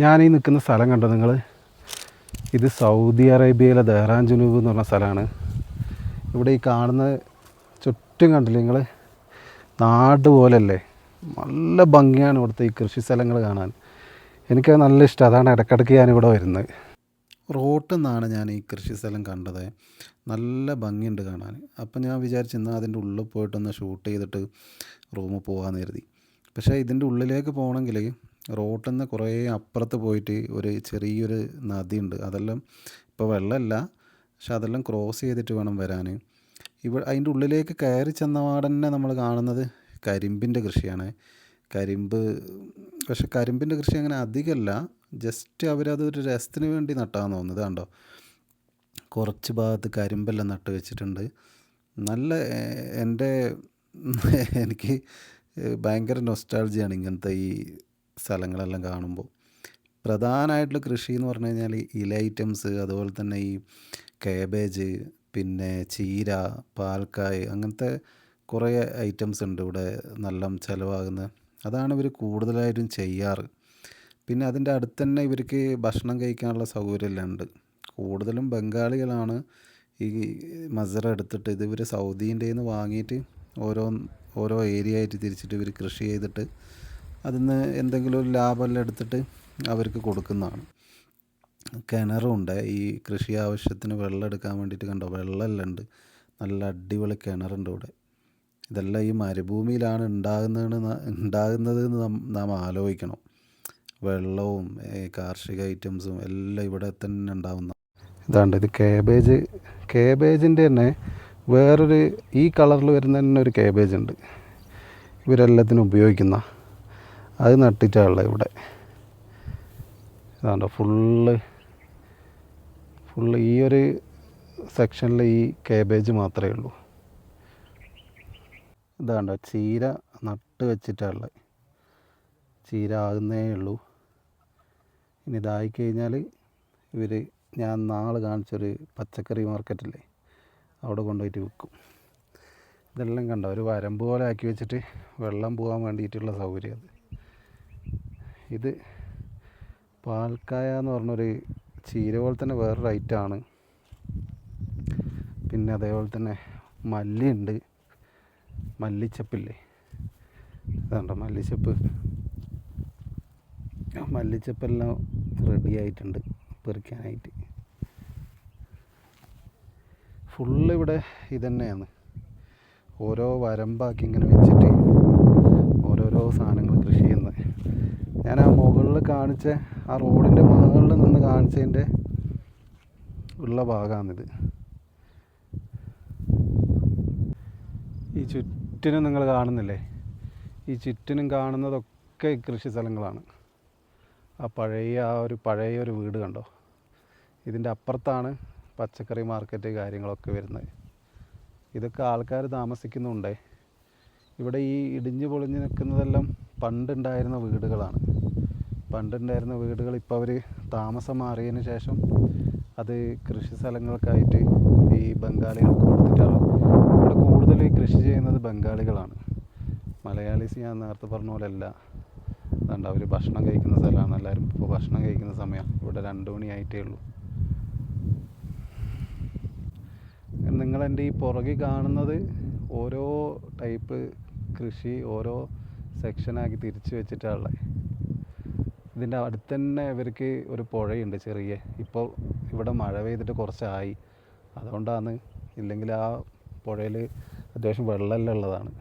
ഞാൻ ഈ നിൽക്കുന്ന സ്ഥലം കണ്ടോ നിങ്ങൾ ഇത് സൗദി അറേബ്യയിലെ ദഹ്റാൻ ജുനൂബ് എന്ന് പറഞ്ഞ സ്ഥലമാണ്. ഇവിടെ ഈ കാണുന്ന ചുറ്റും കണ്ടില്ലേ നിങ്ങൾ നാട് പോലല്ലേ? നല്ല ഭംഗിയാണ് ഇവിടുത്തെ ഈ കൃഷി സ്ഥലങ്ങൾ കാണാൻ. എനിക്ക് നല്ല ഇഷ്ടം. അതാണ് ഇടയ്ക്കിടയ്ക്ക് ഞാനിവിടെ വരുന്നത്. റോട്ടിൽ നിന്നാണ് ഞാൻ ഈ കൃഷി സ്ഥലം കണ്ടത്. നല്ല ഭംഗിയുണ്ട് കാണാൻ. അപ്പം ഞാൻ വിചാരിച്ചു എന്നാൽ അതിന്റെ ഉള്ളിൽ പോയിട്ടൊന്ന് ഷൂട്ട് ചെയ്തിട്ട് റൂമിൽ പോകാമെന്ന് കരുതി. പക്ഷേ ഇതിന്റെ ഉള്ളിലേക്ക് പോകണമെങ്കിൽ റോട്ടിൽ നിന്ന് കുറേ അപ്പുറത്ത് പോയിട്ട് ഒരു ചെറിയൊരു നദിയുണ്ട്. അതെല്ലാം ഇപ്പോൾ വെള്ളമല്ല പക്ഷെ അതെല്ലാം ക്രോസ് ചെയ്തിട്ട് വേണം വരാൻ. ഇവിടെ അതിന്റെ ഉള്ളിലേക്ക് കയറി ചെന്ന തന്നെ നമ്മൾ കാണുന്നത് കരിമ്പിന്റെ കൃഷിയാണ്. കരിമ്പ് പക്ഷെ കരിമ്പിന്റെ കൃഷി അങ്ങനെ അധികമല്ല. ജസ്റ്റ് അവരത് ഒരു രസത്തിന് വേണ്ടി നട്ടാന്ന് തോന്നുന്നത് കണ്ടോ? കുറച്ച് ഭാഗത്ത് കരിമ്പെല്ലാം നട്ട് വെച്ചിട്ടുണ്ട്. നല്ല എന്റെ എനിക്ക് ഭയങ്കര നൊസ്റ്റാൾജിയാണ് ഇങ്ങനത്തെ ഈ സ്ഥലങ്ങളെല്ലാം കാണുമ്പോൾ. പ്രധാനമായിട്ടുള്ള കൃഷി എന്ന് പറഞ്ഞു കഴിഞ്ഞാൽ ഇല ഐറ്റംസ് അതുപോലെ തന്നെ ഈ കാബേജ് പിന്നെ ചീര പാൽക്കായ് അങ്ങനത്തെ കുറേ ഐറ്റംസ് ഉണ്ട് ഇവിടെ നല്ല ചിലവാകുന്ന അതാണ് ഇവർ കൂടുതലായിട്ടും ചെയ്യാറ്. പിന്നെ അതിന്റെ അടുത്ത് തന്നെ ഇവർക്ക് ഭക്ഷണം കഴിക്കാനുള്ള സൗകര്യമെല്ലാം ഉണ്ട്. കൂടുതലും ബംഗാളികളാണ് ഈ മസറ എടുത്തിട്ട് ഇത് ഇവർ സൗദീന്റെ നിന്ന് വാങ്ങിയിട്ട് ഓരോ ഓരോ ഏരിയ ആയിട്ട് തിരിച്ചിട്ട് ഇവർ കൃഷി ചെയ്തിട്ട് അതിൽ നിന്ന് എന്തെങ്കിലും ഒരു ലാഭമെല്ലാം എടുത്തിട്ട് അവർക്ക് കൊടുക്കുന്നതാണ്. കിണറുണ്ട്. ഈ കൃഷി ആവശ്യത്തിന് വെള്ളം എടുക്കാൻ വേണ്ടിയിട്ട് കണ്ടോ? വെള്ളമെല്ലാം ഉണ്ട്. നല്ല അടിപൊളി കിണറുണ്ട് ഇവിടെ. ഇതെല്ലാം ഈ മരുഭൂമിയിലാണ് ഉണ്ടാകുന്നതെന്ന് ഉണ്ടാകുന്നത് എന്ന് നാം ആലോചിക്കണം. വെള്ളവും കാർഷിക ഐറ്റംസും എല്ലാം ഇവിടെ തന്നെ ഉണ്ടാവുന്ന ഇതാണ്ട് ഇത് കേബേജ് കേബേജിന്റെ തന്നെ വേറൊരു ഈ കളറിൽ വരുന്ന തന്നെ ഒരു കേബേജ് ഉണ്ട്. ഇവരെല്ലാത്തിനും ഉപയോഗിക്കുന്ന അത് നട്ടിട്ടാണുള്ളത് ഇവിടെ. ഇതാണ്ടോ ഫുള്ള് ഫുള്ള് ഈ ഒരു സെക്ഷനിൽ ഈ കേബേജ് മാത്രമേ ഉള്ളൂ. ഇതാണ്ടോ ചീര നട്ട് വെച്ചിട്ടുള്ളത് ചീര ആകുന്നേ ഉള്ളൂ. ഇനി ഇതായി കഴിഞ്ഞാൽ ഇവർ ഞാൻ നാളെ കാണിച്ചൊരു പച്ചക്കറി മാർക്കറ്റില്ലേ അവിടെ കൊണ്ടുപോയിട്ട് വിൽക്കും. ഇതെല്ലാം കണ്ടോ ഒരു വരമ്പ് പോലെ ആക്കി വെച്ചിട്ട് വെള്ളം പോകാൻ വേണ്ടിയിട്ടുള്ള സൗകര്യം അത്. ഇത് പാൽക്കായ എന്ന് പറഞ്ഞൊരു ചീര പോലെ തന്നെ വേറൊരു ഐറ്റമാണ് പിന്നെ അതേപോലെ തന്നെ മല്ലിയുണ്ട് മല്ലിച്ചപ്പില്ലേ? അതുകൊണ്ട് മല്ലിച്ചപ്പ്. മല്ലിച്ചപ്പെല്ലാം റെഡി ആയിട്ടുണ്ട് പെറിക്കാനായിട്ട് ഫുള്ള് ഇവിടെ ഇതന്നെയാണ് ഓരോ വരമ്പാക്കി ഇങ്ങനെ വെച്ചിട്ട് ഓരോരോ സാധനങ്ങൾ കൃഷി ചെയ്യുന്നത്. ഞാൻ ആ മുകളിൽ കാണിച്ച ആ റോഡിന്റെ മുകളിൽ നിന്ന് കാണിച്ചതിന്റെ ഉള്ള ഭാഗമാണിത് ഈ ചുറ്റിനും നിങ്ങൾ കാണുന്നില്ലേ? ഈ ചുറ്റിനും കാണുന്നതൊക്കെ കൃഷി സ്ഥലങ്ങളാണ്. ആ പഴയ ആ ഒരു പഴയ ഒരു വീട് കണ്ടോ? ഇതിന്റെ അപ്പുറത്താണ് പച്ചക്കറി മാർക്കറ്റ് കാര്യങ്ങളൊക്കെ വരുന്നത്. ഇതൊക്കെ ആൾക്കാർ താമസിക്കുന്നുണ്ടേ. ഇവിടെ ഈ ഇടിഞ്ഞു പൊളിഞ്ഞ് നിൽക്കുന്നതെല്ലാം പണ്ടുണ്ടായിരുന്ന വീടുകളാണ്. പണ്ടുണ്ടായിരുന്ന വീടുകൾ ഇപ്പോൾ അവർ താമസം മാറിയതിന് ശേഷം അത് കൃഷി സ്ഥലങ്ങൾക്കായിട്ട് ഈ ബംഗാളികൾക്ക് കൊടുത്തിട്ടാണ്. ഇവിടെ കൂടുതലും ഈ കൃഷി ചെയ്യുന്നത് ബംഗാളികളാണ്. മലയാളീസ് ഞാൻ നേരത്തെ പറഞ്ഞ പോലെ അല്ല അതുകൊണ്ട് അവർ ഭക്ഷണം കഴിക്കുന്ന സ്ഥലമാണ്. എല്ലാവരും ഇപ്പോൾ ഭക്ഷണം കഴിക്കുന്ന സമയം. ഇവിടെ രണ്ട് മണിയായിട്ടേ ഉള്ളൂ. നിങ്ങളെന്റെ ഈ പുറകിൽ കാണുന്നത് ഓരോ ടൈപ്പ് കൃഷി ഓരോ സെക്ഷനാക്കി വെച്ചിട്ടാണ് വെച്ചിട്ടാണുള്ളത് ഇതിന്റെ അടുത്ത് തന്നെ ഇവർക്ക് ഒരു പുഴയുണ്ട് ചെറിയ. ഇപ്പോൾ ഇവിടെ മഴ പെയ്തിട്ട് കുറച്ചായി. അതുകൊണ്ടാണ് ഇല്ലെങ്കിൽ ആ പുഴയിൽ അത്യാവശ്യം വെള്ളമെല്ലാം ഉള്ളതാണ്.